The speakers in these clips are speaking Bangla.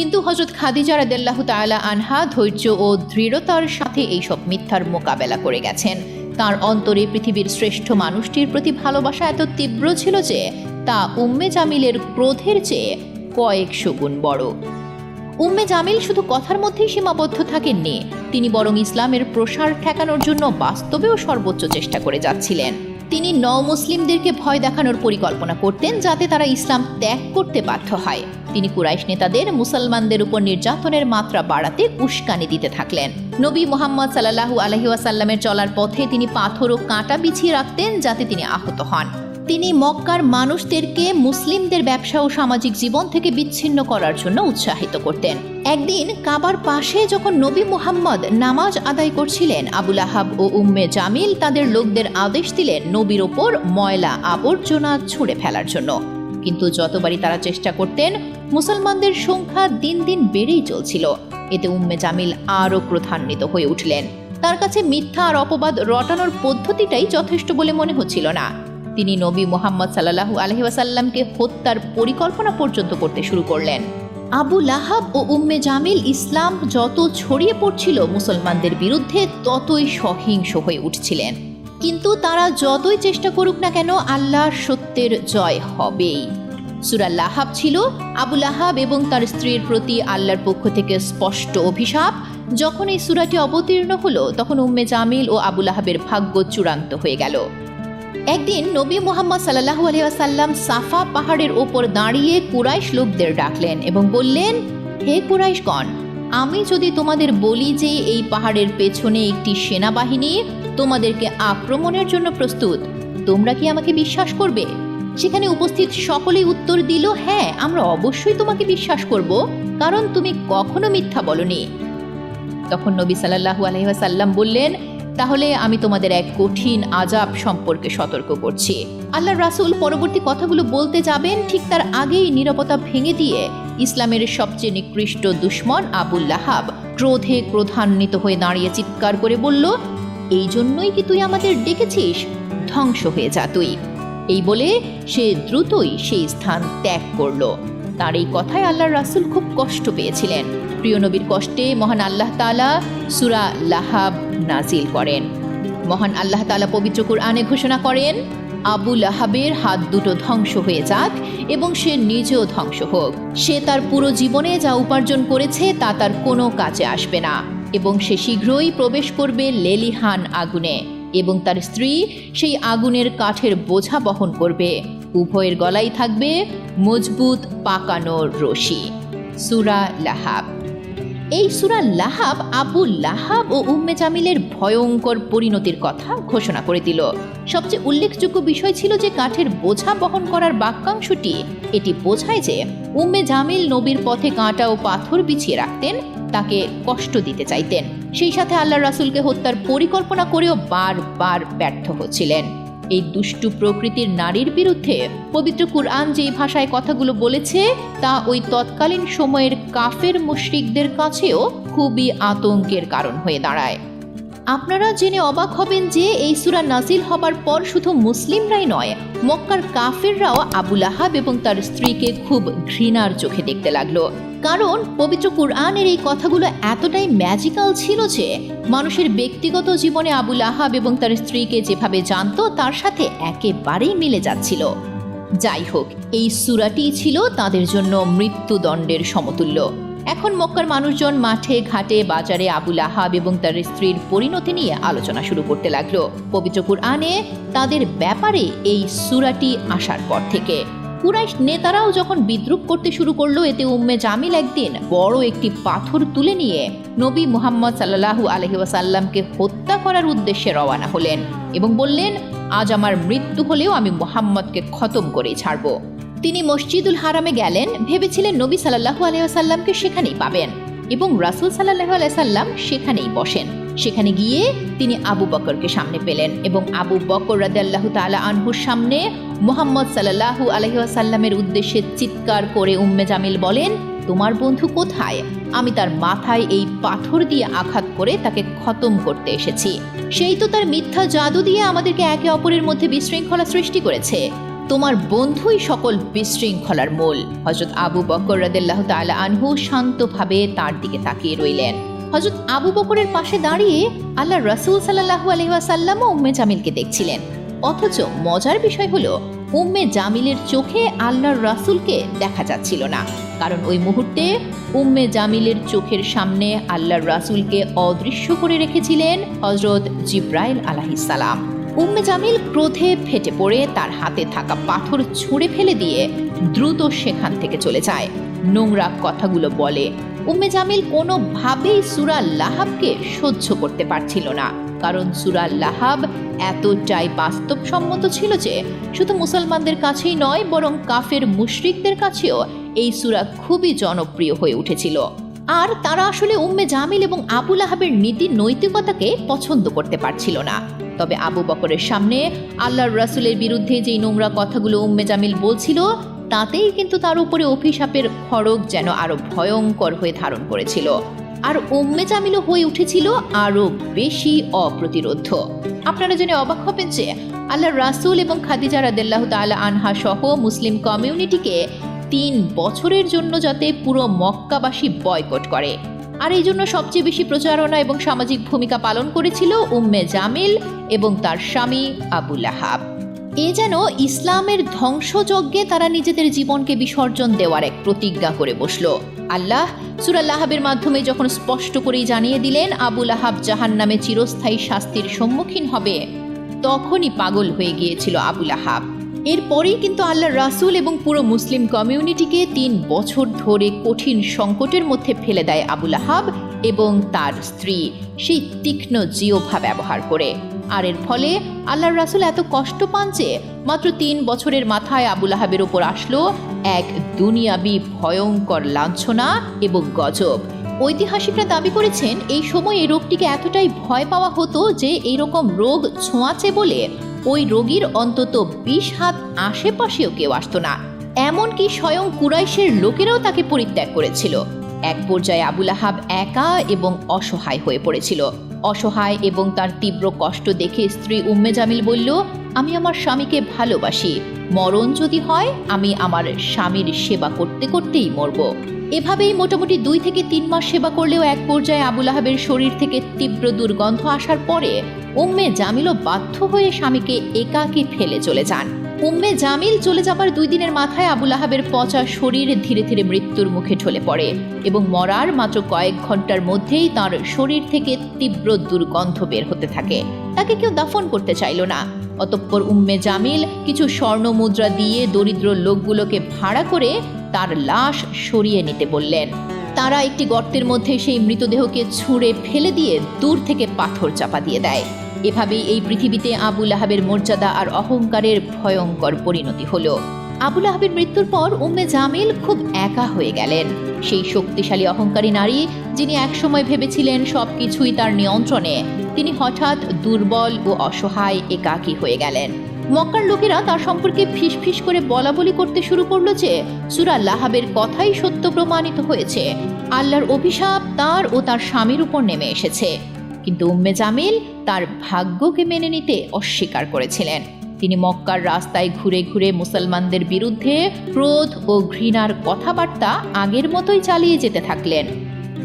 কিন্তু হজরত খাদিজা রাদেল্লাহ তাআলা আনহা ধৈর্য ও দৃঢ়তার সাথে এইসব মিথ্যার মোকাবেলা করে গেছেন। তার অন্তরে পৃথিবীর শ্রেষ্ঠ মানুষটির প্রতি ভালোবাসা এত তীব্র ছিল যে, তা উম্মে জামিলের ক্রোধের চেয়ে কয়েকশো গুণ বড়। উম্মে জামিল শুধু কথার মধ্যেই সীমাবদ্ধ থাকেননি, তিনি বরং ইসলামের প্রসার ঠেকানোর জন্য বাস্তবেও সর্বোচ্চ চেষ্টা করে যাচ্ছিলেন। তিনি ন মুসলিমদেরকে ভয় দেখানোর পরিকল্পনা করতেন যাতে তারা ইসলাম ত্যাগ করতে বাধ্য হয়। তিনি কুরাইশ নেতাদের, মুসলমানদের উপর নির্যাতনের মাত্রা বাড়াতে উস্কানি দিতে থাকলেন। নবী মোহাম্মদ সাল্লাহু আলহিউসাল্লামের চলার পথে তিনি পাথর ও কাঁটা বিছিয়ে রাখতেন যাতে তিনি আহত হন। তিনি মক্কার মানুষদেরকে মুসলিমদের ব্যবসা ও সামাজিক জীবন থেকে বিচ্ছিন্ন করার জন্য উৎসাহিত করতেন। একদিন কাবার পাশে যখন নবী মুহাম্মদ নামাজ আদায় করছিলেন আবুল আহাব ও উম্মে জামিল তাদের লোকদের আদেশ দিলেন নবীর ওপর ময়লা আবর্জনা ছুঁড়ে ফেলার জন্য। কিন্তু যতবারই তারা চেষ্টা করতেন, মুসলমানদের সংখ্যা দিন দিন বেড়েই চলছিল। এতে উম্মে জামিল আরও ক্রধান্বিত হয়ে উঠলেন। তার কাছে মিথ্যা আর অপবাদ রটানোর পদ্ধতিটাই যথেষ্ট বলে মনে হচ্ছিল না। তিনি নবী মোহাম্মদ সাল্লাহু আলহি ওয়াসাল্লামকে হত্যার পরিকল্পনা পর্যন্ত করতে শুরু করলেন। আবু লাহাব ও উম্মে জামিল ইসলাম যত ছড়িয়ে পড়ছিল মুসলমানদের বিরুদ্ধে ততই সহিংস হয়ে উঠছিলেন। কিন্তু তারা যতই চেষ্টা করুক না কেন আল্লাহর সত্যের জয় হবেই। সুরা লাহাব ছিল আবু লাহাব এবং তার স্ত্রীর প্রতি আল্লাহর পক্ষ থেকে স্পষ্ট অভিশাপ। যখন এই সুরাটি অবতীর্ণ হলো, তখন উম্মে জামিল ও আবু লাহাবের ভাগ্য চূড়ান্ত হয়ে গেল। একদিন নবী মোহাম্মদ সাল্লাহু আলিয়াসাল্লাম সাফা পাহাড়ের ওপর দাঁড়িয়ে কুরাইশ লোকদের ডাকলেন এবং বললেন, হে কুরাইশ কুরাইশগণ, আমি যদি তোমাদের বলি যে এই পাহাড়ের পেছনে একটি সেনাবাহিনী তোমাদেরকে আক্রমণের জন্য প্রস্তুত, তোমরা কি আমাকে বিশ্বাস করবে? সেখানে উপস্থিত সকলেই উত্তর দিল হ্যাঁ আমরা অবশ্যই তোমাকে বিশ্বাস করব, কারণ তুমি কখনো মিথ্যা বলনি। তখন নবী সাল্লাহু আলহিহাসাল্লাম বললেন তাহলে আমি তোমাদের এক কঠিন আজাব সম্পর্কে সতর্ক করছি। আল্লাহ রাসুল পরবর্তী কথাগুলো বলতে যাবেন ঠিক তার আগেই নিরাপত্তা ভেঙে দিয়ে ইসলামের সবচেয়ে নিকৃষ্ট দুশ্মন আবুল লাহাব ক্রোধে ক্রোধান্বিত হয়ে দাঁড়িয়ে চিৎকার করে বলল, এই জন্যই কি তুই আমাদের ডেকেছিস? ধ্বংস হয়ে যা তুই। এই বলে সে দ্রুতই সেই স্থান ত্যাগ করল। তার এই কথায় আল্লাহর রাসুল খুব কষ্ট পেয়েছিলেন। প্রিয় নবীর কষ্টে মহান আল্লাহ তালা সুরা লাহাব নাজিল করেন। মহান আল্লাহ তালা পবিত্র কুরআনে ঘোষণা করেন, আবু লাহাবের হাত দুটো ধ্বংস হয়ে যাক এবং সে নিজেও ধ্বংস হোক। সে তার পুরো জীবনে যা উপার্জন করেছে তা তার কোনো কাজে আসবে না এবং সে শীঘ্রই প্রবেশ করবে লেলিহান আগুনে এবং তার স্ত্রী সেই আগুনের কাঠের বোঝা বহন করবে। উভয়ের গলায় থাকবে মজবুত পাকানো রশি। সুরা লাহাব। এই সুরা লাহাব আবু লাহাব ও উম্মে জামিলের ভয়ঙ্কর পরিণতির কথা ঘোষণা করে দিল। সবচেয়ে উল্লেখযোগ্য বিষয় ছিল যে কাঠের বোঝা বহন করার বাক্যাংশটি, এটি বোঝায় যে উম্মে জামিল নবীর পথে কাঁটা ও পাথর বিছিয়ে রাখতেন, তাকে কষ্ট দিতে চাইতেন। সেই সাথে আল্লাহ রাসুলকে হত্যার পরিকল্পনা করেও বারবার ব্যর্থ হচ্ছিলেন। এই দুষ্টু প্রকৃতির নারীর বিরুদ্ধে পবিত্র কুরআন যেই ভাষায় কথাগুলো বলেছে, তা ওই তৎকালীন সময়ের কাফের মুশরিকদের কাছেও খুবই আতঙ্কের কারণ হয়ে দাঁড়ায়। আপনারা জেনে অবাক হবেন যে এই সুরা নাজিল হবার পর শুধু মুসলিমরাই নয়, মক্কার কাফেররাও আবুল আহাব এবং তার স্ত্রীকে খুব ঘৃণার চোখে দেখতে লাগল। কারণ পবিত্র কুরআনের এই কথাগুলো এতটাই ম্যাজিক্যাল ছিল যে মানুষের ব্যক্তিগত জীবনে আবুল আহাব এবং তার স্ত্রীকে যেভাবে জানতো, তার সাথে একেবারেই মিলে যাচ্ছিল। যাই হোক, এই সুরাটি ছিল তাদের জন্য মৃত্যুদণ্ডের সমতুল্য। এখন মক্কার মানুষজন মাঠে, ঘাটে, বাজারে আবুল আহাব এবং তার স্ত্রীর পরিণতি নিয়ে আলোচনা শুরু করতে লাগল। পবিত্র কুরআনে তাদের ব্যাপারে এই সুরাটি আসার পর থেকে। কুরাইশ নেতারাও যখন বিদ্রুপ করতে শুরু করল, এতে উম্মে জামিল একদিন বড় একটি পাথর তুলে নিয়ে নবী মুহাম্মদ সাল্লাহু আলহি ওয়াসাল্লামকে হত্যা করার উদ্দেশ্যে রওয়ানা হলেন এবং বললেন, আজ আমার মৃত্যু হলেও আমি মোহাম্মদকে খতম করেই ছাড়ব। তিনি মসজিদুল হারামে গেলেন, ভেবেছিলেন নবী সাল্লাহু আলহাসাল্লামকে সেখানেই পাবেন এবং রাসুল সাল্লাহ আলাইসাল্লাম সেখানেই বসেন। সেখানে গিয়ে তিনি আবু বকরকে সামনে পেলেন এবং আবু বকর রাদিয়াল্লাহু তাআলা আনহুর সামনে মোহাম্মদ সাল্লাহু আলহিহাসাল্লামের উদ্দেশ্যে চিৎকার করে উম্মে জামিল বলেন, তোমার বন্ধু কোথায়? আমি তার মাথায় এই পাথর দিয়ে আঘাত করে তাকে খতম করতে এসেছি। সেই তো তার মিথ্যা জাদু দিয়ে আমাদেরকে একে অপরের মধ্যে বিশৃঙ্খলা সৃষ্টি করেছে। তোমার বন্ধুই সকল বিশৃঙ্খলার মূল। হজরত আবু বকর তাআলা আনহু শান্তভাবে তার দিকে তাকিয়ে রইলেন। হজরত আবু বকরের পাশে দাঁড়িয়ে আল্লাহ রসুল সাল্লাহু আলহিহাসাল্লামও উম্মে জামিলকে দেখছিলেন। অথচ মজার বিষয় হলো, উম্মে জামিলের চোখে আল্লাহর রাসূলকে দেখা যাচ্ছিল না। কারণ ওই মুহূর্তে উম্মে জামিলের চোখের সামনে আল্লাহর রাসূলকে অদৃশ্য করে রেখেছিলেন হজরত জিব্রাইল আলাহিসাল্লাম উম্মে জামিল ক্রোধে ফেটে পড়ে, তার হাতে থাকা পাথর ছুঁড়ে ফেলে দিয়ে দ্রুত সেখান থেকে চলে যায়। নোংরা কথাগুলো বলে। উম্মে জামিল কোনোভাবেই সুরা লাহাবকে সহ্য করতে পারছিল না। কারণ সুরা লাহাব এতটাই বাস্তবসম্মত ছিল যে, শুধু মুসলমানদের কাছেই নয়, বরং কাফের মুশরিকদের কাছেও এই সুরা খুবই জনপ্রিয় হয়ে উঠেছিল। আর তারা আসলে উম্মে জামিল এবং আবুল আহাবের নীতি নৈতিকতাকে পছন্দ করতে পারছিল না। তবে আবু বকরের সামনে আল্লাহর রাসূলের বিরুদ্ধে যেই নোংরা কথাগুলো উম্মে জামিল বলছিল তাতেই কিন্তু তার উপরে অভিশাপের খড়গ যেন আরও ভয়ঙ্কর হয়ে ধারণ করেছিল। আর উম্মে জামিলও হয়ে উঠেছিল আরও বেশি অপ্রতিরোধ আপনারা জেনে অবাক হবেন যে আল্লাহ রাসূল এবং খাদিজা রাদিল্লাহ তাআলা আনহা সহ মুসলিম কমিউনিটিকে তিন বছরের জন্য যাতে পুরো মক্কাবাসী বয়কট করে। আর এই জন্য সবচেয়ে বেশি প্রচারণা এবং সামাজিক ভূমিকা পালন করেছিল উম্মে জামিল এবং তার স্বামী আবুল আহাব এ যেন ইসলামের ধ্বংসযজ্ঞে তারা নিজেদের জীবনকে বিসর্জন দেওয়ার এক প্রতিজ্ঞা করে বসল। আল্লাহ সুরাল্লাহাবের মাধ্যমে যখন স্পষ্ট করেই জানিয়ে দিলেন আবুল আহাব জাহান নামে চিরস্থায়ী শাস্তির সম্মুখীন হবে, তখনই পাগল হয়ে গিয়েছিল আবুল আহাব এরপরেই কিন্তু আল্লাহ রাসূল এবং পুরো মুসলিম কমিউনিটিকে তিন বছর ধরে কঠিন সংকটের মধ্যে ফেলে দেয় আবুল আহাব এবং তার স্ত্রী, সেই তীক্ষ্ণ জিওভা ব্যবহার করে। আর এর ফলে আল্লাহর রাসূল এত কষ্ট পান যে মাত্র তিন বছরের মাথায় আবুল আহাবের ওপর আসলো এক দুনিয়াবি ভয়ঙ্কর লাঞ্ছনা এবং গজব। ঐতিহাসিকরা দাবি করেছেন এই সময় এই রোগটিকে এতটাই ভয় পাওয়া হতো যে এইরকম রোগ ছোঁয়াচে বলে ওই রোগীর অন্তত বিশ হাত আশেপাশেও কেউ আসতো না। এমনকি স্বয়ং কুরাইশের লোকেরাও তাকে পরিত্যাগ করেছিল। এক পর্যায়ে আবুল আহাব একা এবং অসহায় হয়ে পড়েছিল। অসহায় এবং তার তীব্র কষ্ট দেখে স্ত্রী উম্মে জামিল বলল, আমি আমার স্বামীকে ভালোবাসি। মরণ যদি হয়, আমি আমার স্বামীর সেবা করতে করতেই মরব। এভাবেই মোটামুটি দুই থেকে তিন মাস সেবা করলেও এক পর্যায়ে আবুল আহাবের শরীর থেকে তীব্র দুর্গন্ধ আসার পরে উম্মে জামিলও বাধ্য হয়ে স্বামীকে একাকী ফেলে চলে যান। উম্মে জামিল চলে যাবার দুই দিনের মাথায় আবুল আহাবের পচা শরীর ধীরে ধীরে মৃত্যুর মুখে ঢলে পড়ে এবং মরার মাত্র কয়েক ঘণ্টার মধ্যেই তার শরীর থেকে তীব্র দুর্গন্ধ বের হতে থাকে। তাকে কেউ দাফন করতে চাইল না। অতঃপর উম্মে জামিল কিছু স্বর্ণ মুদ্রা দিয়ে দরিদ্র লোকগুলোকে ভাড়া করে তার লাশ সরিয়ে নিতে বললেন। তারা একটি গর্তের মধ্যে সেই মৃতদেহকে ছুঁড়ে ফেলে দিয়ে দূর থেকে পাথর চাপা দিয়ে দেয়। এভাবেই এই পৃথিবীতে আবুল আহাবের মর্যাদা আর অহংকারের ভয়ঙ্কর পরিণতি হলো। আবুল আহাবের মৃত্যুর পর উম্মে জামিল খুব একা হয়ে গেলেন। সেই শক্তিশালী অহংকারী নারী যিনি একসময় ভেবেছিলেন সবকিছুই তার নিয়ন্ত্রণে, তিনি হঠাৎ দুর্বল ও অসহায় একাকী হয়ে গেলেন। মক্কার লোকেরা তার সম্পর্কে ফিসফিস করে বলা বলি করতে শুরু করল যে, সুরা লাহাবের কথাই সত্য প্রমাণিত হয়েছে। আল্লাহর অভিশাপ তার ও তার স্বামীর উপর নেমে এসেছে। কিন্তু উম্মে জামিল তার ভাগ্যকে মেনে নিতে অস্বীকার করেছিলেন। তিনি মক্কার রাস্তায় ঘুরে ঘুরে মুসলমানদের বিরুদ্ধে ক্রোধ ও ঘৃণার কথাবার্তা আগের মতোই চালিয়ে যেতে থাকলেন।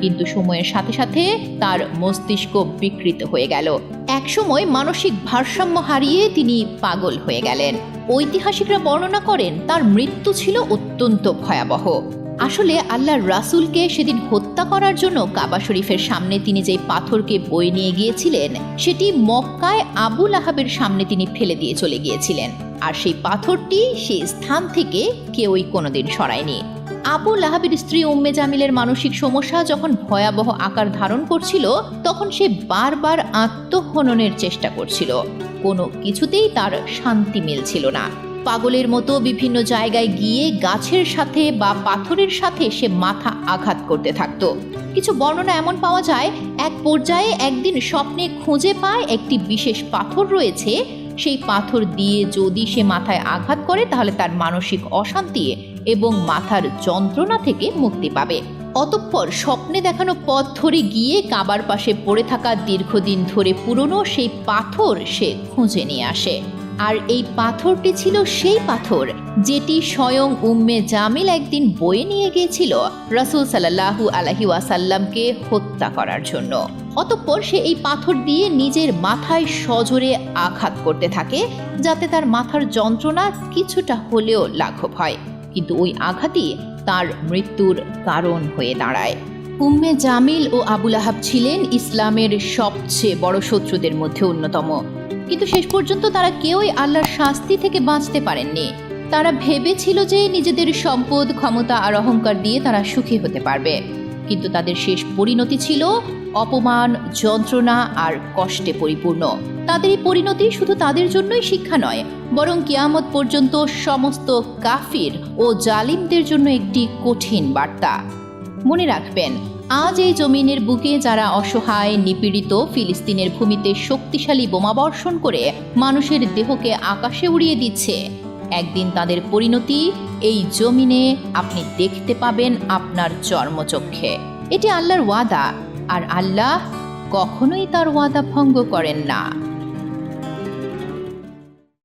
কিন্তু সময়ের সাথে সাথে তার মস্তিষ্ক বিকৃত হয়ে গেল। একসময় মানসিক ভারসাম্য হারিয়ে তিনি পাগল হয়ে গেলেন। ঐতিহাসিকরা বর্ণনা করেন, তার মৃত্যু ছিল অত্যন্ত ভয়াবহ। আসলে আল্লাহর রাসূলকে সেদিন হত্যা করার জন্য কাবা শরীফের সামনে তিনি যে পাথরকে বয়ে নিয়ে গিয়েছিলেন, সেটি মক্কায় আবুল আহাবের সামনে তিনি ফেলে দিয়ে চলে গিয়েছিলেন। আর সেই পাথরটি সেই স্থান থেকে কেউই কোনোদিন সরায়নি। আবু লাহাবের স্ত্রী উম্মে জামিলের মানসিক সমস্যা যখন ভয়াবহ আকার ধারণ করছিল, তখন সে বারবার আত্মহননের চেষ্টা করছিল। কোনো কিছুতেই তার শান্তি মিলছিল না। পাগলের মতো বিভিন্ন জায়গায় গিয়ে গাছের সাথে বা পাথরের সাথে সে মাথা আঘাত করতে থাকতো। কিছু বর্ণনা এমন পাওয়া যায়, এক পর্যায়ে একদিন স্বপ্নে খুঁজে পায় একটি বিশেষ পাথর রয়েছে, সেই পাথর দিয়ে যদি সে মাথায় আঘাত করে তাহলে তার মানসিক অশান্তি এবং মাথার যন্ত্রণা থেকে মুক্তি পাবে। অতঃপর স্বপ্নে দেখানো পথ ধরে গিয়ে কাবার পাশে পড়ে থাকা দীর্ঘদিন ধরে পুরনো সেই পাথর সে খুঁজে নিয়ে আসে। আর এই পাথরটি ছিল সেই পাথর যেটি স্বয়ং উম্মে জামিল একদিন বয়ে নিয়ে গিয়েছিল রাসূল সাল্লাল্লাহু আলাইহি ওয়াসাল্লামকে হত্যা করার জন্য। অতঃপর সে এই পাথর দিয়ে নিজের মাথায় সজোরে আঘাত করতে থাকে, যাতে তার মাথার যন্ত্রণা কিছুটা হলেও লাঘব হয়। কিন্তু ওই আঘাতই তার মৃত্যুর কারণ হয়ে দাঁড়ায়। উম্মে জামিল ও আবুল আহাব ছিলেন ইসলামের সবচেয়ে বড় শত্রুদের মধ্যে অন্যতম। কিন্তু শেষ পর্যন্ত তারা কেউই আল্লাহর শাস্তি থেকে বাঁচতে পারেননি। তারা ভেবেছিল যে নিজেদের সম্পদ, ক্ষমতা আর অহংকার দিয়ে তারা সুখী হতে পারবে। কিন্তু তাদের শেষ পরিণতি ছিল অপমান, যন্ত্রণা আর কষ্টে পরিপূর্ণ। তাদের এই পরিণতি শুধু তাদের জন্যই শিক্ষা নয়, বরং কিয়ামত পর্যন্ত সমস্ত কাফির ও জালিমদের জন্য একটি কঠিন বার্তা। মনে রাখবেন আজ এই জমিনের বুকে যারা অসহায়, নিপীড়িত ফিলিস্তিনের ভূমিতে শক্তিশালী বোমাবর্ষণ করে মানুষের দেহকে আকাশে উড়িয়ে দিচ্ছে, একদিন তাদের পরিণতি এই জমিনে আপনি দেখতে পাবেন আপনার চর্মচক্ষে। এটি আল্লাহর ওয়াদা, আর আল্লাহ কখনোই তার ওয়াদা ভঙ্গ করেন না।